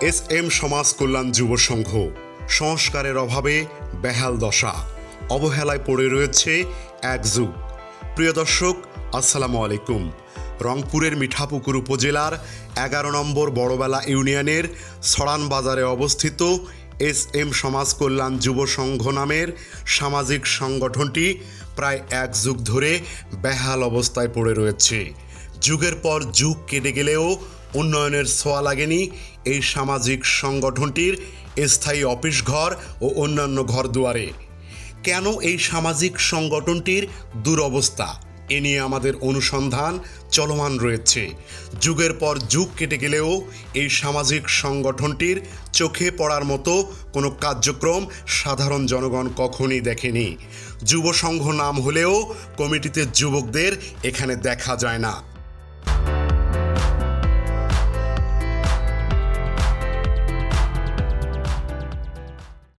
S M সমাজ কল্যাণ যুব সংঘ। সংস্কারের অভাবে বেহাল দশা। অবহেলায় পড়ে রয়েছে এক যুগ। প্রিয় দর্শক, আসসালামু আলাইকুম। রংপুরের মিঠাপুকুর উপজেলার এগারো নম্বর বড়বেলা ইউনিয়নের সরান বাজারে অবস্থিত এস এম সমাজ কল্যাণ যুব সংঘ নামের সামাজিক সংগঠনটি প্রায় এক যুগ ধরে বেহাল অবস্থায় পড়ে রয়েছে। যুগের পর যুগ কেটে গেলেও উন্নয়নের ছোঁয়া লাগেনি এই সামাজিক সংগঠনটির স্থায়ী অফিস ঘর ও অন্যান্য ঘর দুয়ারে। কেন এই সামাজিক সংগঠনটির দুরবস্থা? এ নিয়ে আমাদের অনুসন্ধান চলমান রয়েছে। যুগের পর যুগ কেটে গেলেও এই সামাজিক সংগঠনটির চোখে পড়ার মতো কোনো কার্যক্রম সাধারণ জনগণ কখনই দেখেনি। যুব সংঘ নাম হলেও কমিটিতে যুবকদের এখানে দেখা যায় না।